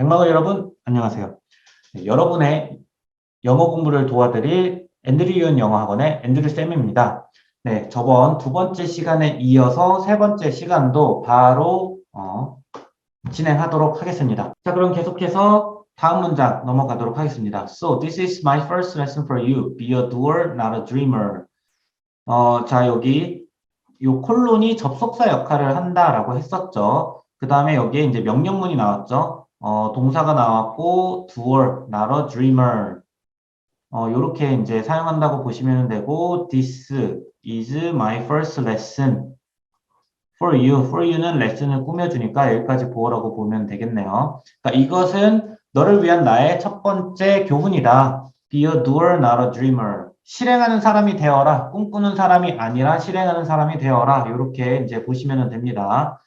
백마고 여러분, 안녕하세요. 네, 여러분의 영어 공부를 도와드릴 앤드류 유은 영어학원의 앤드류 쌤입니다. 네, 저번 두 번째 시간에 이어서 세 번째 시간도 바로 어, 진행하도록 하겠습니다. 자, 그럼 계속해서 다음 문장 넘어가도록 하겠습니다. So, this is my first lesson for you. Be a doer, not a dreamer. 어, 자, 여기 요 콜론이 접속사 역할을 한다라고 했었죠. 그 다음에 여기에 이제 명령문이 나왔죠. 어, 동사가 나왔고, doer, a dreamer. 어, 요렇게 이제 사용한다고 보시면 되고, this is my first lesson for you. for you는 레슨을 꾸며주니까 여기까지 보어라고 보면 되겠네요. 그러니까 이것은 너를 위한 나의 첫 번째 교훈이다. Be a doer, not a dreamer. 실행하는 사람이 되어라. 꿈꾸는 사람이 아니라 실행하는 사람이 되어라. 이렇게 이제 보시면 됩니다.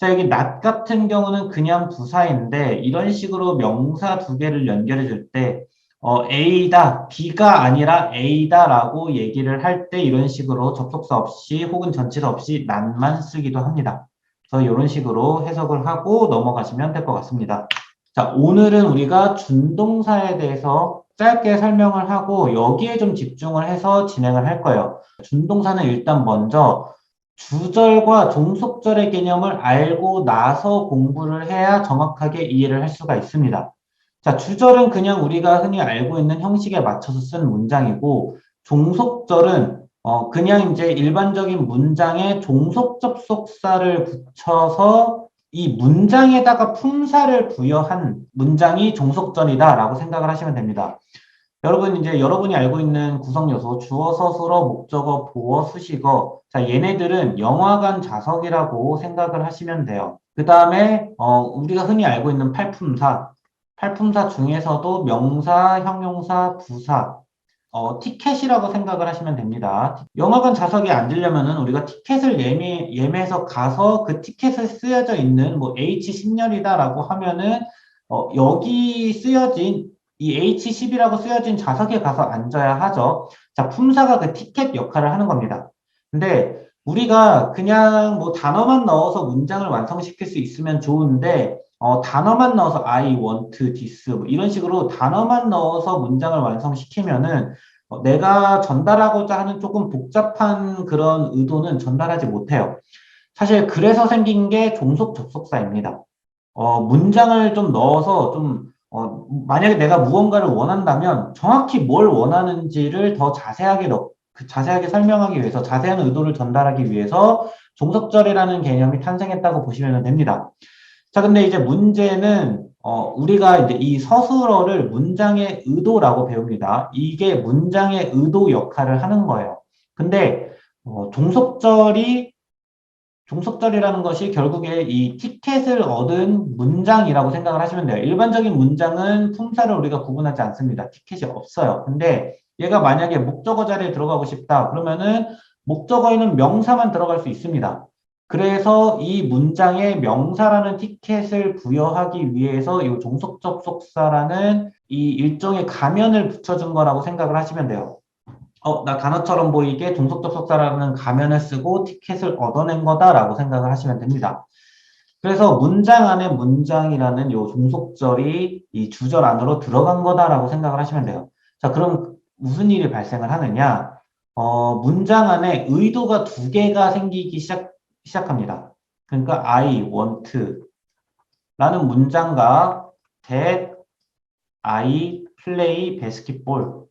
자, 여기 not 같은 경우는 그냥 부사인데 이런 식으로 명사 두 개를 연결해 줄 때, 어, A다, B가 아니라 A다라고 얘기를 할 때 이런 식으로 접속사 없이 혹은 전치사 없이 not만 쓰기도 합니다. 그래서 이런 식으로 해석을 하고 넘어가시면 될 것 같습니다. 자, 오늘은 우리가 준동사에 대해서 짧게 설명을 하고 여기에 좀 집중을 해서 진행을 할 거예요. 준동사는 일단 먼저 주절과 종속절의 개념을 알고 나서 공부를 해야 정확하게 이해를 할 수가 있습니다. 자, 주절은 그냥 우리가 흔히 알고 있는 형식에 맞춰서 쓴 문장이고, 종속절은 어, 그냥 이제 일반적인 문장에 종속 접속사를 붙여서 이 문장에다가 품사를 부여한 문장이 종속절이다라고 생각을 하시면 됩니다. 여러분 이제 여러분이 알고 있는 구성 요소 주어, 서술어, 목적어, 보어, 수식어 자 얘네들은 영화관 자석이라고 생각을 하시면 돼요. 그 다음에 어, 우리가 흔히 알고 있는 팔품사 팔품사 중에서도 명사, 형용사, 부사 어, 티켓이라고 생각을 하시면 됩니다. 영화관 좌석에 앉으려면은 우리가 티켓을 예매, 예매해서 가서 그 티켓에 쓰여져 있는 뭐 H10열이다라고 하면은 어, 여기 쓰여진 이 H10이라고 쓰여진 좌석에 가서 앉아야 하죠. 자, 품사가 그 티켓 역할을 하는 겁니다. 근데 우리가 그냥 뭐 단어만 넣어서 문장을 완성시킬 수 있으면 좋은데 어, 단어만 넣어서 I want this 뭐 이런 식으로 단어만 넣어서 문장을 완성시키면은 어, 내가 전달하고자 하는 조금 복잡한 그런 의도는 전달하지 못해요. 사실 그래서 생긴 게 종속 접속사입니다. 어, 문장을 좀 넣어서 좀 어, 만약에 내가 무언가를 원한다면 정확히 뭘 원하는지를 더 자세하게 넣, 그 자세하게 설명하기 위해서 자세한 의도를 전달하기 위해서 종속절이라는 개념이 탄생했다고 보시면 됩니다. 자, 근데 이제 문제는 어, 우리가 이제 이 서술어를 문장의 의도라고 배웁니다. 이게 문장의 의도 역할을 하는 거예요. 근데 어, 종속절이 종속절이라는 것이 결국에 이 티켓을 얻은 문장이라고 생각을 하시면 돼요. 일반적인 문장은 품사를 우리가 구분하지 않습니다. 티켓이 없어요. 근데 얘가 만약에 목적어 자리에 들어가고 싶다. 그러면은 목적어에는 명사만 들어갈 수 있습니다. 그래서 이 문장에 명사라는 티켓을 부여하기 위해서 이 종속 접속사라는 이 일종의 가면을 붙여준 거라고 생각을 하시면 돼요. 어, 나 단어처럼 보이게 종속 접속사라는 가면을 쓰고 티켓을 얻어낸 거다라고 생각을 하시면 됩니다. 그래서 문장 안에 문장이라는 요 종속절이 이 주절 안으로 들어간 거다라고 생각을 하시면 돼요. 자, 그럼 무슨 일이 발생을 하느냐? 어, 문장 안에 의도가 두 개가 생기기 시작 시작합니다. 그러니까 I want 라는 문장과 that I play basketball.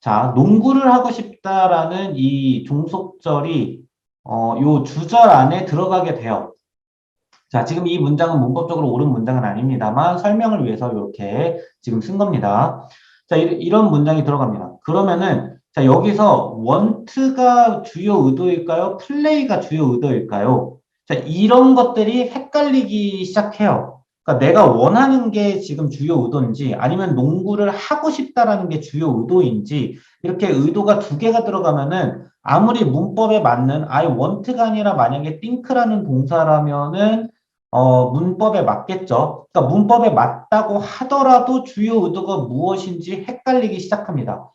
자, 농구를 하고 싶다라는 이 종속절이 어, 요 주절 안에 들어가게 돼요. 자, 지금 이 문장은 문법적으로 옳은 문장은 아닙니다만 설명을 위해서 이렇게 지금 쓴 겁니다. 자, 이 런 문장이 들어갑니다. 그러면은 자, 여기서 원트가 주요 의도일까요? 플레이가 주요 의도일까요? 자, 이런 것들이 헷갈리기 시작해요. 그러니까 내가 원하는 게 지금 주요 의도인지 아니면 농구를 하고 싶다라는 게 주요 의도인지 이렇게 의도가 두 개가 들어가면은 아무리 문법에 맞는 I want가 아니라 만약에 think라는 동사라면은 어, 문법에 맞겠죠. 그러니까 문법에 맞다고 하더라도 주요 의도가 무엇인지 헷갈리기 시작합니다.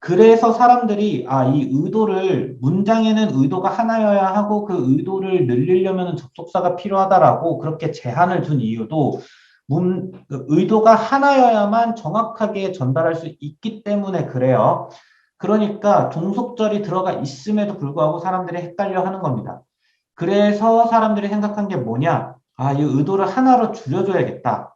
그래서 사람들이 아, 이 의도를 문장에는 의도가 하나여야 하고 그 의도를 늘리려면 접속사가 필요하다라고 그렇게 제한을 둔 이유도 문, 그 의도가 하나여야만 정확하게 전달할 수 있기 때문에 그래요. 그러니까 종속절이 들어가 있음에도 불구하고 사람들이 헷갈려 하는 겁니다. 그래서 사람들이 생각한 게 뭐냐? 아, 이 의도를 하나로 줄여줘야겠다.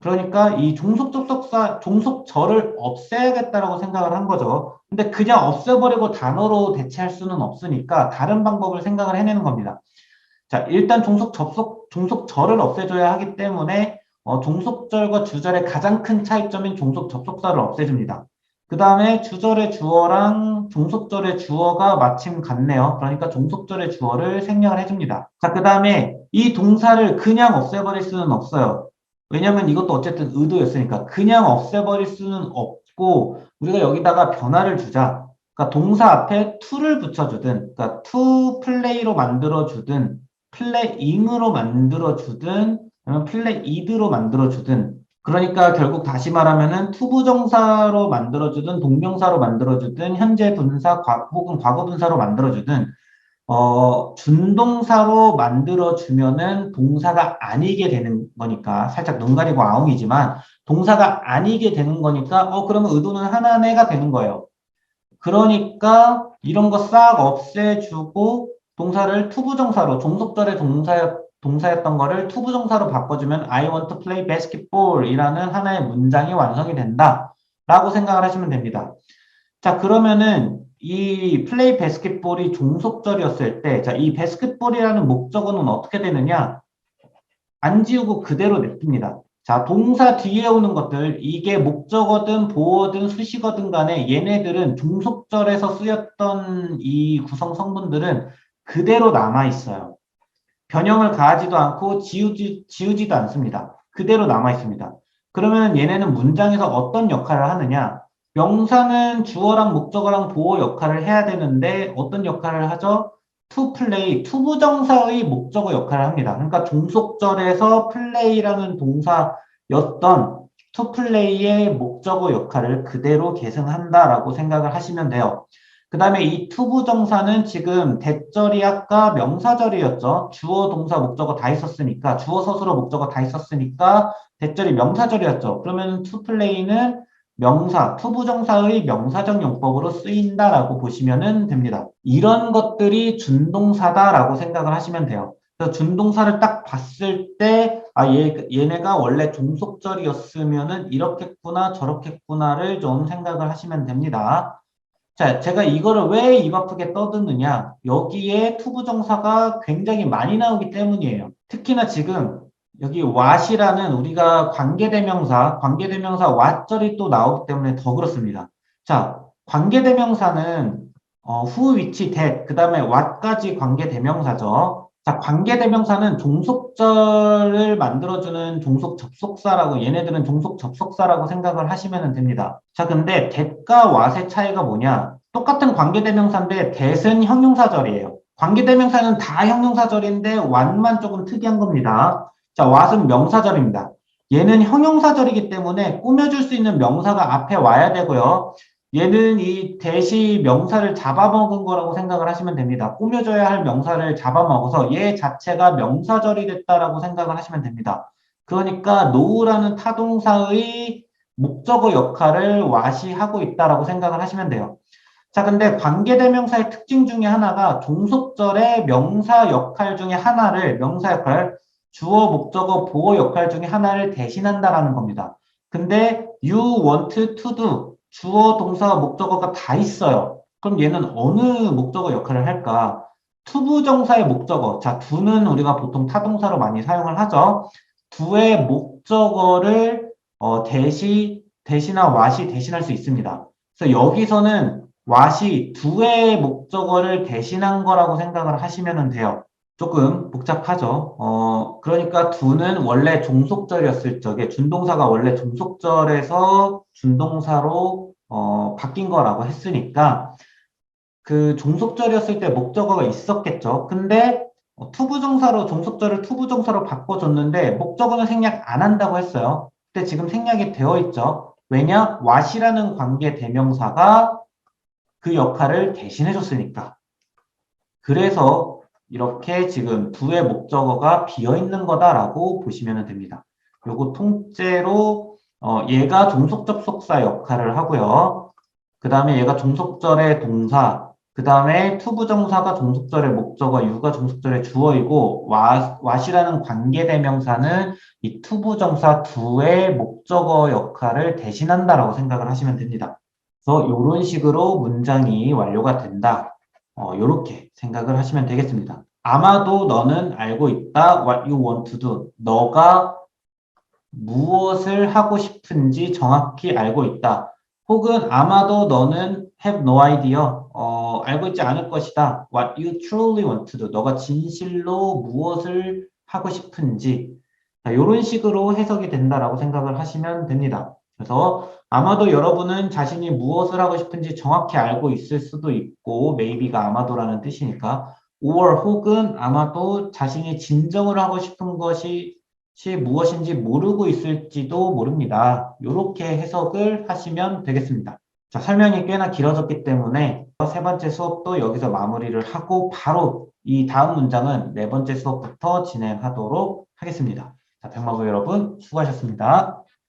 그러니까 이 종속 접속사, 종속절을 없애야겠다라고 생각을 한 거죠. 근데 그냥 없애버리고 단어로 대체할 수는 없으니까 다른 방법을 생각을 해내는 겁니다. 자, 일단 종속 접속, 종속절을 없애줘야 하기 때문에 어, 종속절과 주절의 가장 큰 차이점인 종속 접속사를 없애줍니다. 그 다음에 주절의 주어랑 종속절의 주어가 마침 같네요. 그러니까 종속절의 주어를 생략을 해줍니다. 자, 그 다음에 이 동사를 그냥 없애버릴 수는 없어요. 왜냐면 이것도 어쨌든 의도였으니까 그냥 없애버릴 수는 없고 우리가 여기다가 변화를 주자. 그러니까 동사 앞에 to를 붙여주든, 그러니까 to play로 만들어주든, playing으로 만들어주든, 아니면 played로 만들어주든, 그러니까 결국 다시 말하면은 투부정사로 만들어주든 동명사로 만들어주든 현재 분사 과, 혹은 과거 분사로 만들어주든 어, 준동사로 만들어주면은 동사가 아니게 되는 거니까 살짝 눈 가리고 아웅이지만 동사가 아니게 되는 거니까 어 그러면 의도는 하나네가 되는 거예요. 그러니까 이런 거 싹 없애주고 동사를 투부정사로 종속절의 동사 동사였던 거를 투부정사로 바꿔주면 I want to play basketball 이라는 하나의 문장이 완성이 된다 라고 생각을 하시면 됩니다. 자 그러면은 이 플레이 바스켓볼이 종속절이었을 때, 자, 이 바스켓볼이라는 목적어는 어떻게 되느냐? 안 지우고 그대로 냅둡니다. 자, 동사 뒤에 오는 것들, 이게 목적어든 보어든 수식어든 간에 얘네들은 종속절에서 쓰였던 이 구성 성분들은 그대로 남아 있어요. 변형을 가하지도 않고 지우지, 지우지도 않습니다. 그대로 남아 있습니다. 그러면 얘네는 문장에서 어떤 역할을 하느냐? 명사는 주어랑 목적어랑 보어 역할을 해야 되는데 어떤 역할을 하죠? to play, 투부정사의 목적어 역할을 합니다. 그러니까 종속절에서 play라는 동사였던 to play의 목적어 역할을 그대로 계승한다라고 생각을 하시면 돼요. 그 다음에 이 투부정사는 지금 대절이 아까 명사절이었죠. 주어, 동사, 목적어 다 있었으니까 주어, 서술어, 목적어 다 있었으니까 대절이 명사절이었죠. 그러면 to play는 명사, 투부정사의 명사적 용법으로 쓰인다라고 보시면 됩니다. 이런 것들이 준동사다라고 생각을 하시면 돼요. 그래서 준동사를 딱 봤을 때, 아, 얘, 얘네가 원래 종속절이었으면은 이렇겠구나, 저렇겠구나를 좀 생각을 하시면 됩니다. 자, 제가 이거를 왜 입 아프게 떠드느냐? 여기에 투부정사가 굉장히 많이 나오기 때문이에요. 특히나 지금 여기 what이라는 우리가 관계대명사, 관계대명사 what절이 또 나오기 때문에 더 그렇습니다. 자, 관계대명사는 어, who, which, that, 그 다음에 what까지 관계대명사죠. 자, 관계대명사는 종속절을 만들어주는 종속 접속사라고 얘네들은 종속 접속사라고 생각을 하시면 됩니다. 자, 근데 that과 what의 차이가 뭐냐? 똑같은 관계대명사인데 that은 형용사절이에요. 관계대명사는 다 형용사절인데 what만 조금 특이한 겁니다. 자, what은 명사절입니다. 얘는 형용사절이기 때문에 꾸며줄 수 있는 명사가 앞에 와야 되고요. 얘는 이 대시 명사를 잡아먹은 거라고 생각을 하시면 됩니다. 꾸며줘야 할 명사를 잡아먹어서 얘 자체가 명사절이 됐다라고 생각을 하시면 됩니다. 그러니까 노우라는 타동사의 목적어 역할을 와시 하고 있다라고 생각을 하시면 돼요. 자, 근데 관계대명사의 특징 중에 하나가 종속절의 명사 역할 중에 하나를 명사 역할 주어, 목적어, 보어 역할 중에 하나를 대신한다라는 겁니다. 근데 you want to do 주어, 동사, 목적어가 다 있어요. 그럼 얘는 어느 목적어 역할을 할까? 투부정사의 목적어. 자, 두는 우리가 보통 타동사로 많이 사용을 하죠. 두의 목적어를 어, 대시, 대신나 what이 대신할 수 있습니다. 그래서 여기서는 what이 두의 목적어를 대신한 거라고 생각을 하시면 돼요. 조금 복잡하죠. 어, 그러니까 두는 원래 종속절이었을 적에 준동사가 원래 종속절에서 준동사로 어, 바뀐 거라고 했으니까 그 종속절이었을 때 목적어가 있었겠죠. 근데 어, 투부정사로 종속절을 투부정사로 바꿔줬는데 목적어는 생략 안 한다고 했어요. 근데 지금 생략이 되어 있죠. 왜냐? what이라는 관계 대명사가 그 역할을 대신해 줬으니까. 그래서 이렇게 지금 두의 목적어가 비어 있는 거다라고 보시면 됩니다. 요거 통째로 어, 얘가 종속 접 속사 역할을 하고요. 그 다음에 얘가 종속절의 동사, 그 다음에 투부정사가 종속절의 목적어, 유가 종속절의 주어이고 와, 왓이라는 관계대명사는 이 투부정사 두의 목적어 역할을 대신한다라고 생각을 하시면 됩니다. 그래서 이런 식으로 문장이 완료가 된다. 어, 이렇게 생각을 하시면 되겠습니다. 아마도 너는 알고 있다. What you want to do. 너가 무엇을 하고 싶은지 정확히 알고 있다. 혹은 아마도 너는 have no idea. 어, 알고 있지 않을 것이다. What you truly want to do. 너가 진실로 무엇을 하고 싶은지. 이런 식으로 해석이 된다라고 생각을 하시면 됩니다. 그래서 아마도 여러분은 자신이 무엇을 하고 싶은지 정확히 알고 있을 수도 있고, maybe가 아마도라는 뜻이니까, or 혹은 아마도 자신이 진정을 하고 싶은 것이 시 무엇인지 모르고 있을지도 모릅니다. 이렇게 해석을 하시면 되겠습니다. 자, 설명이 꽤나 길어졌기 때문에 세 번째 수업도 여기서 마무리를 하고 바로 이 다음 문장은 네 번째 수업부터 진행하도록 하겠습니다. 자, 백마고 여러분 수고하셨습니다.